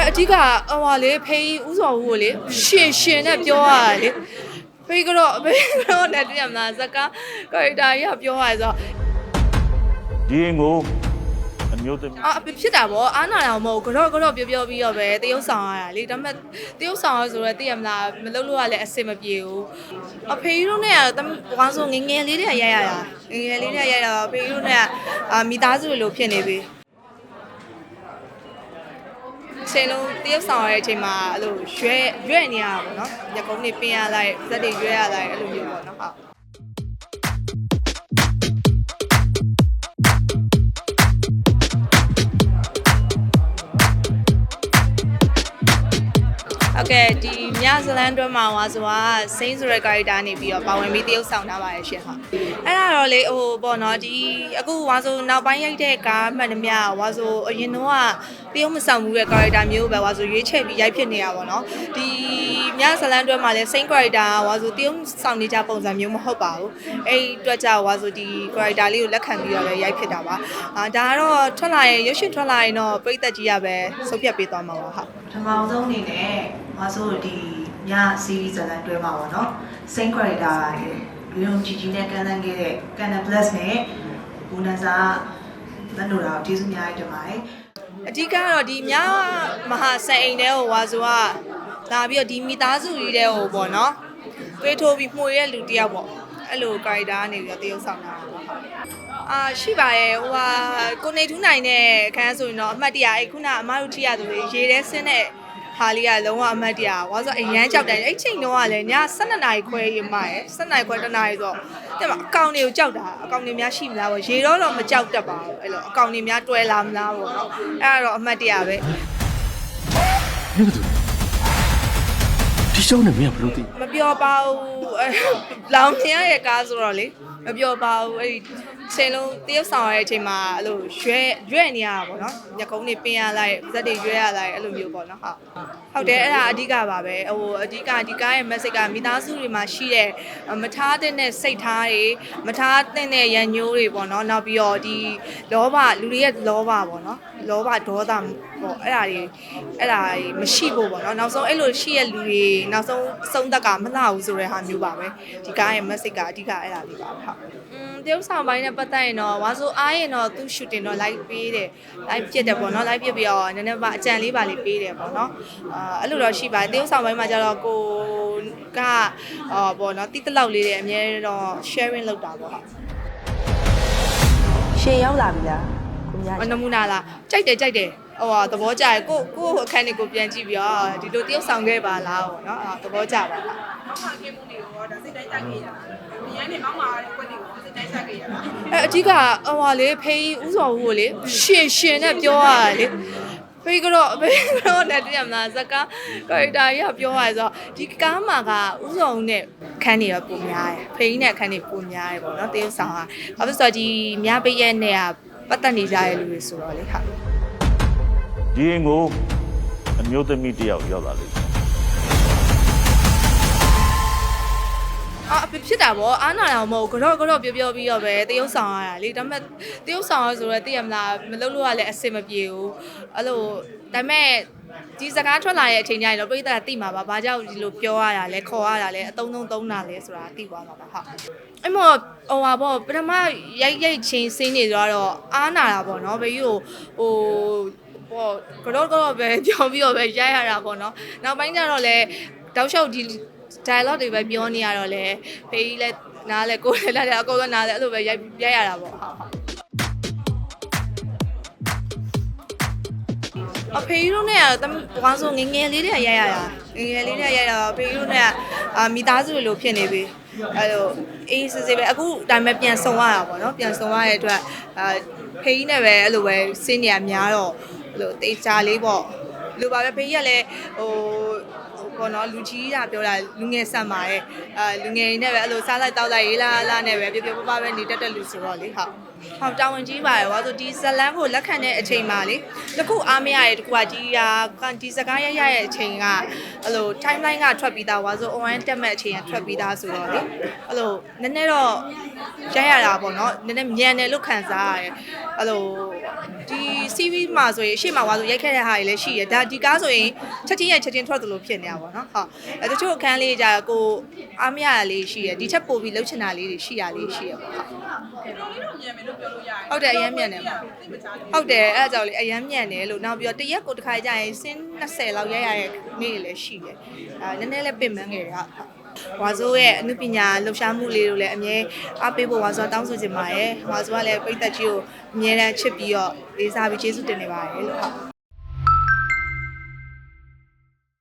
အဲအဓိကဟိုလေဖေးဥစော်ဦးကိုလေရှင်ရှင်နဲ့ပြောရတယ်လေဖေးကတော့ဖေးကတော့နဲ့တည်းမလားဇကာကာရီတာကြီးကပြောရတယ်ဆိုတော့ဒီရင်ကိုအမျိုးသမီးအာအဖြစ်တာဗောအားနာတာမဟုတ်ဘူးကတော့ကတော့ပြောပြောပြီးတော့ပဲတရုပ်ဆောင်ရတာလေဒါပေမဲ့တရုပ်ဆောင်ရဆိုတော့သိရမလားမလုပ်လို့ရလဲအဆင်မပြေဘူးအဖေကြီးတို့နဲ့ကတမဝါဆိုငယ်ငယ်လေးတည်းကရိုက်ရတာငယ်ငယ်လေးတည်းကရိုက်ရတာအဖေကြီးတို့နဲ့ကအာမိသားစုလိုဖြစ်နေပြီ ချိန်လုံးတရုပ်ဆောင်ရတဲ့အချိန်မှာအဲ့လိုရွဲ့ရွဲ့နေရတာပေါ့နော်ညကုန်းနေပင်းရလိုက်ဇက်တွေရွဲ့ရလိုက်အဲ့လိုမျိုးပေါ့နော်ဟုတ်ဟုတ်ကဲ့ဒီမြဇလန်တွဲမှာဟွာဆိုတာစိမ့်ဆိုတဲ့ character နေပြီးတော့ပါဝင်ပြီးတရုပ်ဆောင်ထားပါရဲ့ရှင်ဟုတ်အဲ့ဒါတော့လေဟိုပေါ့နော်ဒီအခုဟွာဆိုနောက်ပိုင်းရိုက်တဲ့ကားမှန်သမျှဟွာဆိုအရင်တော့ကတရုပ်မဆောင်ဘူးတဲ့ character မျိုးပဲဟွာဆိုရွေးချယ်ပြီးရိုက်ဖြစ်နေရပါတော့ဒီမြဇလန်တွဲမှာလည်း same character ဟွာဆိုတရုပ်ဆောင်နေကြပုံစံမျိုးမဟုတ်ပါဘူးအဲ့ဒီအတွက်ကြောင့်ဟွာဆိုဒီ character လေးကိုလက်ခံပြီးတော့လည်းရိုက်ဖြစ်တာပါအာဒါကတော့ထွက်လာရင်ရုပ်ရှင်ထွက်လာရင်တော့ပြိသက်ကြီးရပဲဆုံးဖြတ်ပေးသွားမှာပါဟုတ်ပထမဆုံးအနေနဲ့မဆိုဒီည series ဇာတ်လမ်းတွဲမှာပေါ့နော် same character လူလုံးကြီးကြီးနဲ့ကန်တန်းခဲ့တဲ့ Canon Plus နဲ့ဘူနဇာလက်လို့တော့ကျေးဇူးအများကြီးတင်ပါတယ် အဓိကတော့ဒီမြမဟာစံအိမ်တဲကိုဝါဆိုကလာပြီးတော့ဒီမိသားစုကြီးတဲ့ဟိုပေါ့နော်တွေးထိုးပြီးမှုရတဲ့လူတစ်ယောက်ပေါ့အဲ့လိုကာရီတာကနေပြီးတော့တရုပ်ဆောင်တာပါဟုတ်အာရှိပါရဲ့ဟိုဟာကိုနေထူးနိုင်တဲ့အခန်းဆိုရင်တော့အမှတ်တရအဲ့ခုနအမတို့ထိရဆိုလေရေထဲဆင်းတဲ့ဟာလေးကလုံးဝအမှတ်တရဝါဆိုအရန်ကြောက်တယ်အဲ့ချိန်တော့ကလည်းည12နာရီခွဲရမရဲ့12နာရီခွဲတနာရီဆိုတော့ တဲ့မှာအကောင်တွေကိုကြောက်တာအကောင်တွေများရှိမလားပေါ့ရေတော့တော့မကြောက်တတ်ပါဘူးအဲ့လိုအကောင်တွေများတွဲလာမလားပေါ့နော်အဲ့ဒါတော့အမှတ်တရပဲမင်းကတူဒီရှောင်းနဲ့မင်းကဘယ်လိုသိမပြောပါဘူးအဲလောင်မြင်ရရဲ့ကားဆိုတော့လေမပြောပါဘူးအဲ့ဒီ ချိန်လုံးတရုပ်ဆောင်ရတဲ့အချိန်မှာအဲ့လိုရွဲ့ရွဲ့နေရတာပေါ့နော်ညကုန်းနေပင်းရလိုက်ဇက်တွေရွဲ့ရလိုက်အဲ့လိုမျိုးပေါ့နော်ဟုတ်ဟုတ်တယ်အဲ့ဒါအဓိကပါပဲဟိုအဓိကဒီကားရဲ့ message ကမိသားစုတွေမှာရှိတဲ့မထားတဲ့နဲ့စိတ်ထားတွေမထားတဲ့ရန်ညိုးတွေပေါ့နော်နောက်ပြီးတော့ဒီလောဘလူတွေရဲ့လောဘပေါ့နော်လောဘဒေါသပေါ့အဲ့ဒါတွေအဲ့ဒါတွေမရှိဖို့ပေါ့နော်နောက်ဆုံးအဲ့လိုရှိရဲ့လူတွေနောက်ဆုံးအဆုံးသက်ကမလှဘူးဆိုတဲ့ဟာမျိုးပါပဲဒီကားရဲ့ message ကအဓိကအဲ့ဒါလေးပါဟုတ်อืมတရုပ်ဆောင်ပိုင်းနဲ့ပတ်သက်ရင်တော့ဝါဆိုအားရင်တော့သူ shooting တော့ live ပေးတယ် live ပြစ်တယ်ပေါ့နော် live ပြစ်ပြီးတော့နည်းနည်းပါအကြံလေးပါလေးပေးတယ်ပေါ့နော်အာအဲ့လိုတော့ရှိပါတယ်တရုပ်ဆောင်ပိုင်းမှာကျတော့ကိုကအော်ပေါ့နော်တိတလောက်လေးတွေအများတော့ sharing လုပ်တာပေါ့ဟုတ်ရှေရောက်လာပြီလားကိုမြအနမူနာလားကြိုက်တယ်ကြိုက်တယ် ဟိုဟာသဘောကျတယ်ကိုကိုအခန်းတွေကိုပြန်ကြည့်ပြီးတော့ဒီလိုတရုပ်ဆောင်ခဲ့ပါလားပေါ့နော်အဲ့သဘောကျပါလားအဲအဓိကဟိုဟာလေဖေးဥစော်ဦးကိုလေရှင်ရှင်နဲ့ပြောရတယ်လေဖေးကတော့ဖေးကတော့နဲ့တည်းမလားဇကာကာရီတာကြီးကပြောရတယ်ဆိုတော့ဒီကားမှာကဥစော်ဦးနဲ့ခန်းနေရပုံများတယ်ဖေးနဲ့ခန်းနေပုံများတယ်ပေါ့နော်တရုပ်ဆောင်ကဘာဖြစ်လို့ဆိုတော့ဒီမြပိရဲ့နဲ့ကပတ်သက်နေကြတဲ့လူတွေဆိုတော့လေဟာ ဒီရင်ကိုအမျိုးသမီးတစ်ယောက်ရောက်လာလိမ့်မယ်အာအဖြစ်တာဗောအားနာတာမဟုတ်ဘူးကတော့ကတော့ပြောပြောပြီးတော့ပဲတရုပ်ဆောင်ရတာလေဒါပေမဲ့တရုပ်ဆောင်ရဆိုတော့သိရမလားမလုပ်လို့ရလဲအဆင်မပြေဘူးအဲ့လိုဒါပေမဲ့ဒီစကားထွက်လာတဲ့အချိန်ကျရင်တော့ပြိတ္တာသိမှာပါဘာကြောင့်ဒီလိုပြောရတာလဲခေါ်ရတာလဲအတုံးတုံးသုံးတာလဲဆိုတာသိသွားမှာပါဟုတ်အဲ့မောဟိုပါဗောပထမရိုက်ရိုက်ချင်းစင်းနေတော့အားနာတာဗောနော်ဘေးကြီးကိုဟိုပေါ့ ကတော့ကတော့ပဲပြောပြီးတော့ပဲရိုက်ရတာပေါ့နော်နောက်ပိုင်းကျတော့လဲတောက်လျှောက်ဒီ dialogue တွေပဲပြောနေရတော့လေဖေးကြီးလည်းနားလဲကိုယ်လည်းလာတယ်အကုန်လုံးနားလဲအဲ့လိုပဲရိုက်ရိုက်ရတာပေါ့ဟုတ်ဟုတ်အဖေကြီးတို့နဲ့ကဝါဆိုငယ်ငယ်လေးတည်းကရိုက်ရတာငယ်ငယ်လေးတည်းကရိုက်တာအဖေကြီးတို့နဲ့ကအာမိသားစုလိုဖြစ်နေပြီအဲ့လိုအေးစစ်စစ်ပဲအခုဒါပေမဲ့ပြန်ဆုံရတာပေါ့နော်ပြန်ဆုံရတဲ့အတွက်အာဖေးကြီးနဲ့ပဲအဲ့လိုပဲစင်းနေရများတော့ အဲ့လိုတေချာလေးပေါ့လူပါပဲဖေးကြီးကလည်းဟိုပေါ့နော်လူကြီးကပြောတာလူငယ်ဆက်မှာရဲ့အာလူငယ်တွေနဲ့ပဲအဲ့လိုစားလိုက်တောက်လိုက်ရေးလာလာနဲ့ပဲပြပြပပပဲနေတတ်တဲ့လူဆိုတော့လေဟုတ်ဟောတာဝန်ကြီးပါရဲ့ဟောဆိုဒီဇလန်းကိုလက်ခံတဲ့အချိန်မှာလေတခုအားမရရဲ့တခုကဒီဟာဒီစကားရရရဲ့အချိန်ကအဲ့လို timeline ကထွက်ပြီးသားဟောဆို on တက်မဲ့အချိန်ကထွက်ပြီးသားဆိုတော့လေအဲ့လိုနည်းနည်းတော့ရရတာပေါ့နော်နည်းနည်းမြန်တယ်လို့ခံစားရတယ်အဲ့လိုဒီ TV မှာဆိုရင်ရှေ့မှာဝါဆိုရိုက်ခဲ့တဲ့ဟာတွေလည်းရှိရဒါဒီကားဆိုရင်ချက်ချင်းရိုက်ချက်ချင်းထွက်သလိုဖြစ်နေတာပေါ့နော်ဟုတ်အဲတချို့အခန်းလေးကြာကိုအားမရတာလေးရှိရဒီချက်ပို့ပြီးလှုပ်ချင်တာလေးတွေရှိရလေးရှိရပေါ့ဟုတ်ဟုတ်တယ်အရမ်းမြန်တယ်ဟုတ်တယ်အဲ့ဒါကြောင့်လေအရမ်းမြန်တယ်လို့နောက်ပြီးတော့တရက်ကိုတစ်ခါကြာရင်စင်း20လောက်ရိုက်ရတဲ့နေ့တွေလည်းရှိတယ်အဲနည်းနည်းလေးပင်ပန်းခဲ့တယ်ဟုတ် ဝါဆိုရဲ့အနုပညာလှူရှားမှုလေးတို့လည်းအမြဲအားပေးဖို့ဝါဆိုတောင်းဆိုချင်ပါတယ်ဝါဆိုကလည်းပိတ်သက်ကြီးကိုအမြဲတမ်းချစ်ပြီးတော့လေးစားပြီးကျေးဇူးတင်နေပါတယ်လို့ဟုတ်